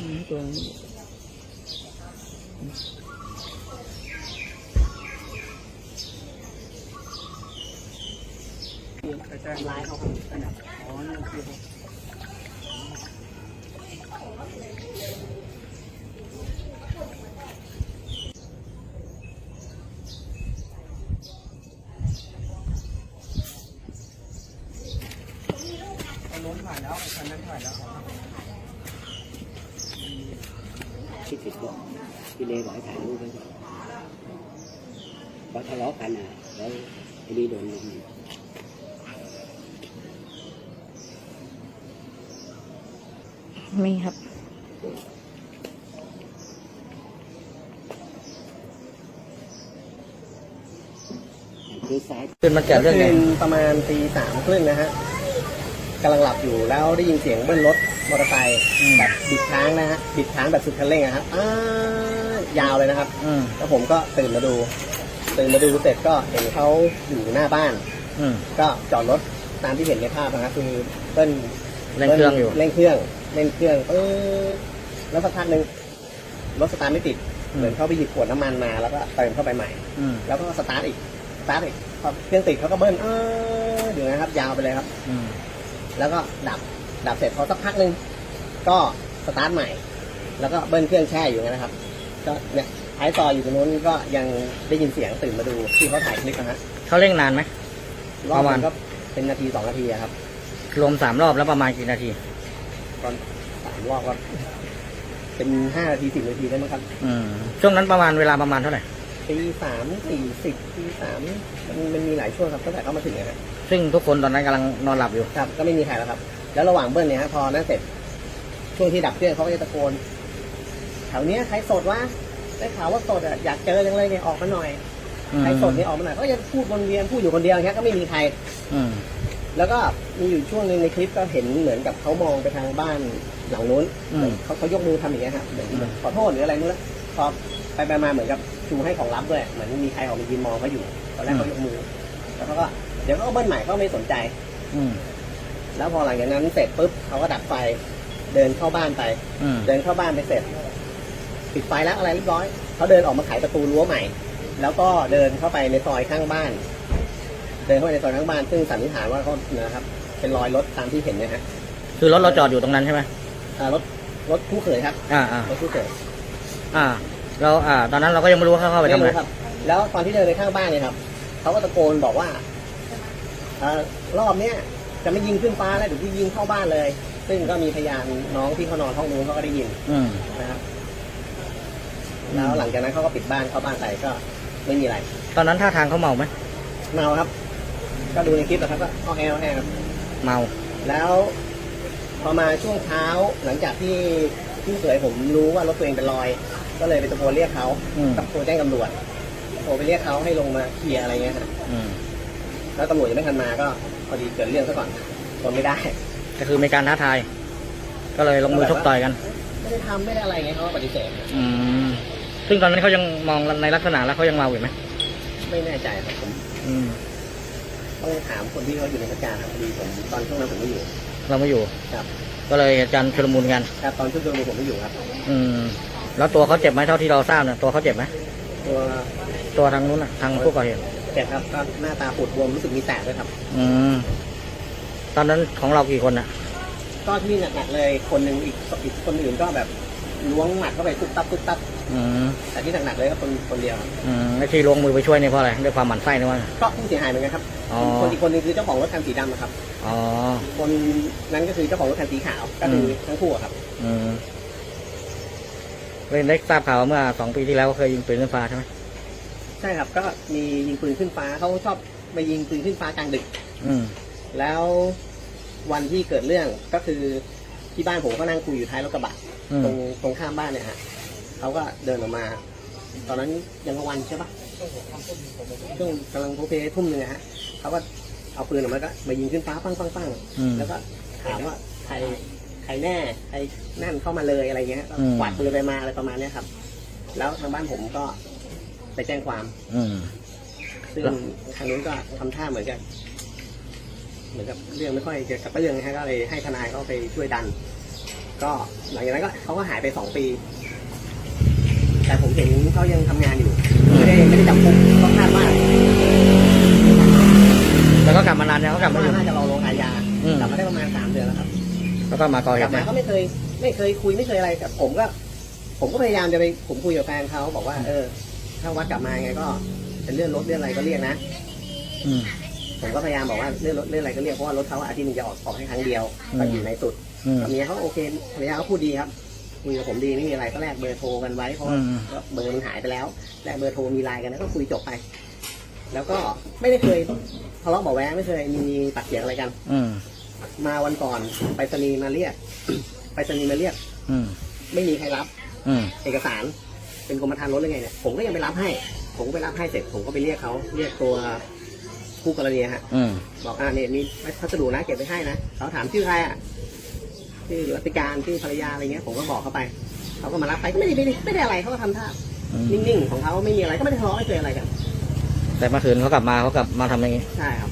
ตัวนี้ไปแจ้งไลน์เขาครับอ๋อนี่คืออันนู้นถ่ายแล้วอันนั้นถ่ายแล้ว ที่สิบบอก พี่เลบอกให้ถ่ายรูปไว้ก่อนเพราะทะเลาะกันอะแล้วไอ้นี่โดนลุมมีครับ คือซ้ายขึ้นมาแกะเรื่องไงคืนประมาณตีสามครึ่งนะฮะกำลังหลับอยู่แล้วได้ยินเสียงเบิ้ลรถมอเตอร์ไซค์แบบบิดค้างนะฮะบิดค้างแบบสุดคันเร่งอะครับอ้า ยาวเลยนะครับ อืมแล้วผมก็ตื่นมาดูตื่นมาดูเสร็จก็เห็นเขาอยู่หน้าบ้าน อืม ก็จอดรถตามที่เห็นในภาพนะครับคือเบิ้ลเร่งเครื่องอยู่ เร่งเครื่องเร่งเครื่องเออแล้วสักพักหนึ่งรถสตาร์ทไม่ติดอืมเหมือนเขาไปหยิบขวดน้ำมันมาแล้วก็เติมเข้าไปใหม่ อืมแล้วก็สตาร์ทอีกสตาร์ทอีกพอเครื่องติดเขาก็เบิ้ลเอออยู่นะครับ ยาวไปเลยครับ อืมแล้วก็ดับดับเสร็จพอสักพักหนึ่งก็สตาร์ทใหม่ แล้วก็เบิ้ลเครื่องแช่อยู่นะครับ ก็เนี่ยท้ายซอยอยู่ตรงนู้นก็ยังได้ยินเสียงตื่นมาดูที่เขาถ่ายคลิปนะฮะเขาเร่งนานไหม รอบประมาณนึงก็เป็นนาทีสองนาทีอะครับรวมสามรอบแล้วประมาณกี่นาที ตอนสามรอบก็เป็นห้านาทีสิบนาทีได้มั้งครับอืมช่วงนั้นประมาณเวลาประมาณเท่าไหร่ ตีสามสี่สิบตีสามมันมันมีหลายช่วงครับตั้งแต่เขามาถึงนะครับซึ่งทุกคนตอนนั้นกำลังนอนหลับอยู่ ครับ ก็ไม่มีใครแล้วครับ แล้วระหว่างเบิ้ลเนี่ยฮะพอนั้นเสร็จช่วงที่ดับเครื่องเขาก็จะตะโกน แถวเนี้ยใครสดวะได้ข่าวว่าสดอะอยากเจอจังเลยเนี่ยออกมาหน่อยอืมใครสดเนี่ยออกมาหน่อยเขาก็จะพูดวนเวียนพูดอยู่คนเดียวอย่างเงี้ยก็ไม่มีใคร อืมแล้วก็มีอยู่ช่วงหนึ่งในคลิปก็เห็นเหมือนกับเขามองไปทางบ้านหลังนู้นอืม เขาเขายกมือทำอย่างเงี้ยครับเหมือนอืม ขอโทษหรืออะไรนู้นแล้วพอไปไปมาเหมือนกับชูให้ของลับด้วยเหมือนมีใครออกมายืนมองเขาอยู่ตอนแรกเขายกมือแล้วเขาก็เดี๋ยวเขาก็เบิ้ลใหม่เขาไม่สนใจ อืมแล้วพอหลังจากนั้นเสร็จปุ๊บเขาก็ดับไฟเดินเข้าบ้านไป อืมเดินเข้าบ้านไปเสร็จ ปิดไฟแล้วอะไรเรียบร้อยเขาเดินออกมาไขประตูรั้วใหม่ แล้วก็เดินเข้าไปในซอยข้างบ้าน เดินเข้าไปในซอยข้างบ้าน ซึ่งสันนิษฐานว่าเขานะครับ เป็นรอยรถตามที่เห็นเนะฮะคือรถเราจอดอยู่ตรงนั้นใช่ไหมอ่ารถรถคู่เขยครับอ่าอ่ารถคู่เขยอ่า เราอ่า ตอนนั้นเราก็ยังไม่รู้ว่าเขาเข้าไปทำอะไรม่ครับ แล้วตอนที่เดินไปข้างบ้านเนี่ยครับเขาก็ตะโกนบอกว่าเอ่อรอบเนี้ยจะไม่ยิงขึ้นฟ้าแล้วเดี๋ยวที่ยิงเข้าบ้านเลย ซึ่งก็มีพยานน้องที่เขานอนห้องนู้นเขาก็ได้ยินอืมนะครับ แล้วหลังจากนั้นเขาก็ปิดบ้านเข้าบ้านไปก็ไม่มีอะไร ตอนนั้นท่าทางเขาเมาไหมเมาครับ ก็ดูในคลิปนะครับก็อ้อแออ้อแอครับเมา แล้วพอมาช่วงเช้าหลังจากที่พี่เขยผมรู้ว่ารถตัวเองเป็นรอย ก็เลยไปตะโกนเรียกเขาอืม ตะโกนแจ้งตำรวจโทรไปเรียกเขาให้ลงมาเคลียร์อะไรเงี้ยฮะอืมแล้วตำรวจยังไม่ทันมาก็พอดีเกิดเรื่องซะก่อนทนไม่ได้ ก็คือมีการท้าทาย ก็เลยลงมือชกต่อยกัน ไม่ได้ทำไม่ได้อะไรเงี้ยเขาก็ปฏิเสธอืม ซึ่งตอนนั้นเขายังมองในลักษณะแล้วเขายังเมาอยู่ไหมไม่แน่ใจครับผมอืมต้องถามคนที่เขาอยู่ในเหตุการณ์ครับพอดีผมตอนช่วงนั้นผมไม่อยู่ เราไม่อยู่ ครับ ก็เลยเหตุการณ์ชุลมุนกันครับตอนช่วงนี้ผมไม่อยู่ครับ อืม แล้วตัวเขาเจ็บไหมเท่าที่เราทราบเนี่ยตัวเขาเจ็บไหมตัวตัวทางนู้นน่ะทางผู้ก่อเหตุเจ็บครับก็หน้าตาปูดบวมรู้สึกมีแตกด้วยครับ อืม ตอนนั้นของเรากี่คนน่ะ ก็ที่หนักๆเลยคนหนึ่งอีกอีกคนอื่นก็แบบล้วงหมัดเข้าไปตุ๊บตับตุ๊บตับ อืมแต่ที่หนักๆเลยก็คนคนเดียวอืมไอ้ที่ลงมือไปช่วยเนี่ยเพราะอะไรด้วยความหมั่นไส้นี่ว่า ก็ผู้เสียหายเหมือนกันครับ อ๋อ คนอีกคนหนึงคือเจ้าของรถคันสีดำนะครับ อ๋อ คนนั้นก็คือเจ้าของรถคันสีขาวก็คืออทั้งคู่อะครับ อืมเล่นได้ทราบข่าวว่าเมื่อสองปีที่แล้วก็เคยยิงปืนขึ้นฟ้าใช่ไหมใช่ครับ ก็มียิงปืนขึ้นฟ้าเขาชอบไปยิงปืนขึ้นฟ้ากลางดึก อืม แล้ววันที่เกิดเรื่องก็คือที่บ้านผมก็นั่งคุยอยู่ท้ายรถกระบะอืม ตรงตรงข้ามบ้านเนี่ยฮะ เขาก็เดินออกมา ตอนนั้นยังกลางวันใช่ปะช่วงกำลังโพเพทุ่มหนึ่งอะฮะเขาก็เอาปืนออกมาก็มายิงขึ้นฟ้าปังปังปังอืม แล้วก็ถามว่าใครใครแน่ใครนั่นเข้ามาเลยอะไรเงี้ยก็อืม กวาดปืนไปมาอะไรประมาณเนี้ยครับ แล้วทางบ้านผมก็ไปแจ้งความ อืม ซึ่งทางนู้นก็ทำท่าเหมือนกัน เหมือนกับเรื่องไม่ค่อยจะกระเตื้องนะฮะก็เลยให้ทนายเขาไปช่วยดัน ก็หลังจากนั้นก็เขาก็หายไปสองปี แต่ผมเห็นเขายังทำงานอยู่ไม่ได้ไม่ได้จับกุมก็คาดว่าแล้วก็กลับมานานแล้วก็กลับมาอยู่ น่าจะรอลงอาญาอืม กลับมาได้ประมาณสามเดือนแล้วครับ แล้วก็มาก่อเหกลับตุมานะก็ไม่เคยไม่เคยคุยไม่เคยอะไรกับผมก็ ผมก็พยายามจะไปผมคุยกับแฟนเขาบอกว่า เออ ถ้าวัดกลับมาไงก็เป็นเรื่องรถเรื่องอะไรก็เรียกนะอืม ผมก็พยายามบอกว่าเรื่องรถเรื่องอะไรก็เรียกเพราะว่ารถเขาอาทิตย์หนึงจะออกออกให้ครั้งเดียวอืม ก็อยู่ในสุดอืมเมียเขาโอเคภรรยาเขาพูดดีครับ คุยกับผมดีไม่มีอะไรก็แลกเบอร์โทรกันไว้เพราะว่าอืมเบอร์มันหายไปแล้วแลกเบอร์โทรมีไลน์กันแล้วก็คุยจบไป แล้วก็ไม่ได้เคยทะเลาะเบาะแว้งไม่เคยมีปากเสียงอะไรกัน อืมมาวันก่อนไปรษณีย์มาเรียก ไปรษณีย์มาเรียก อืมไม่มีใครรับ อืมเอกสารเป็นกรมธรรม์รถหรือไงเนี่ยผมก็ยังไปรับให้ ผมก็ไปรับให้เสร็จผมก็ไปเรียกเขาเรียกตัวคู่กรณีฮะ อืมบอกอ่าเนี่ยมีพัสดุนะเก็บไปให้นะเขาถามชื่อใครอะ ชื่อรัติการชื่อภรรยาอะไรเงี้ยผมก็บอกเขาไปเขาก็มารับไปก็ไม่ได้ไม่ได้ไม่ได้อะไรเขาก็ทำท่าอืมนิ่งๆของเขาไม่มีอะไรก็ไม่ได้ทะเลาะไม่เคยอะไรกันแต่เมื่อคืนเขากลับมาเขากลับมาทำอย่างนี้ ใช่ครับ